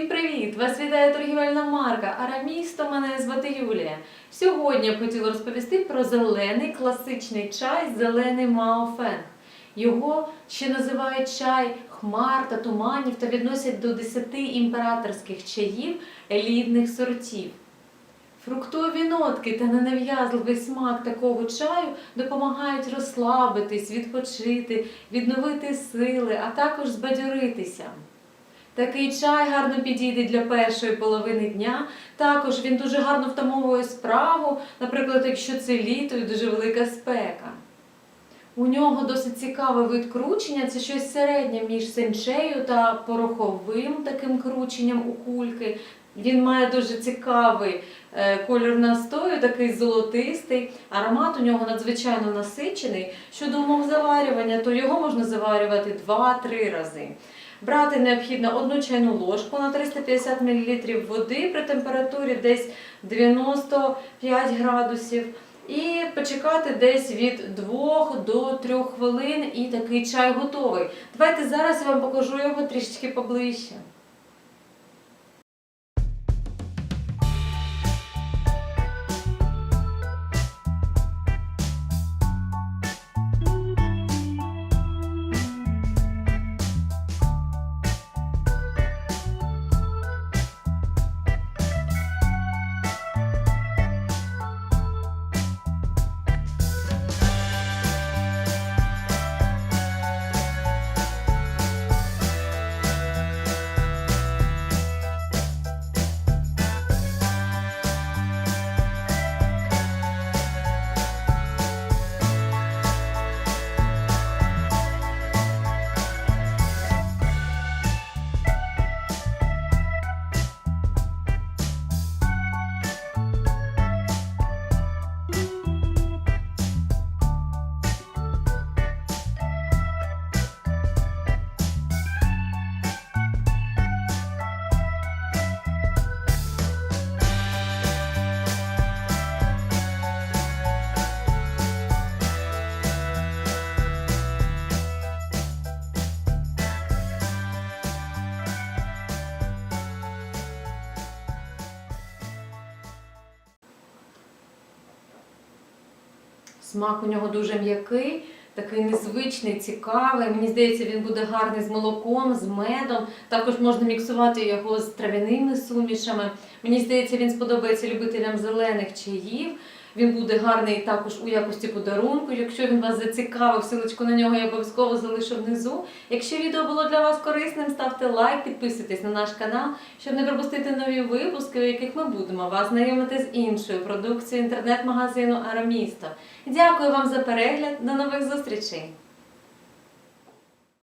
привіт! Вас вітає торгівельна марка Арамісто. Мене звати Юлія. Сьогодні я б хотіла розповісти про зелений класичний чай зелений Маофен. Його ще називають чай хмар та туманів та відносять до 10 імператорських чаїв елітних сортів. Фруктові нотки та ненав'язливий смак такого чаю допомагають розслабитись, відпочити, відновити сили, а також збадьоритися. Такий чай гарно підійде для першої половини дня. Також він дуже гарно втамовує справу, наприклад, якщо це літо і дуже велика спека. У нього досить цікавий вид кручення, це щось середнє між сенчею та пороховим таким крученням у кульки. Він має дуже цікавий е, колір настою, такий золотистий. Аромат у нього надзвичайно насичений. Щодо умов заварювання, то його можна заварювати 2-3 рази. Брати необхідно одну чайну ложку на 350 мл води при температурі десь 95 градусів. І почекати десь від 2 до 3 хвилин, і такий чай готовий. Давайте зараз я вам покажу його трішечки поближче. Смак у нього дуже м'який, такий незвичний, цікавий. Мені здається, він буде гарний з молоком, з медом. Також можна міксувати його з трав'яними сумішами. Мені здається, він сподобається любителям зелених чаїв. Він буде гарний також у якості подарунку. Якщо він вас зацікавив, силочку на нього я обов'язково залишу внизу. Якщо відео було для вас корисним, ставте лайк, підписуйтесь на наш канал, щоб не пропустити нові випуски, у яких ми будемо вас знайомити з іншою продукцією інтернет-магазину Арамісто. Дякую вам за перегляд. До нових зустрічей!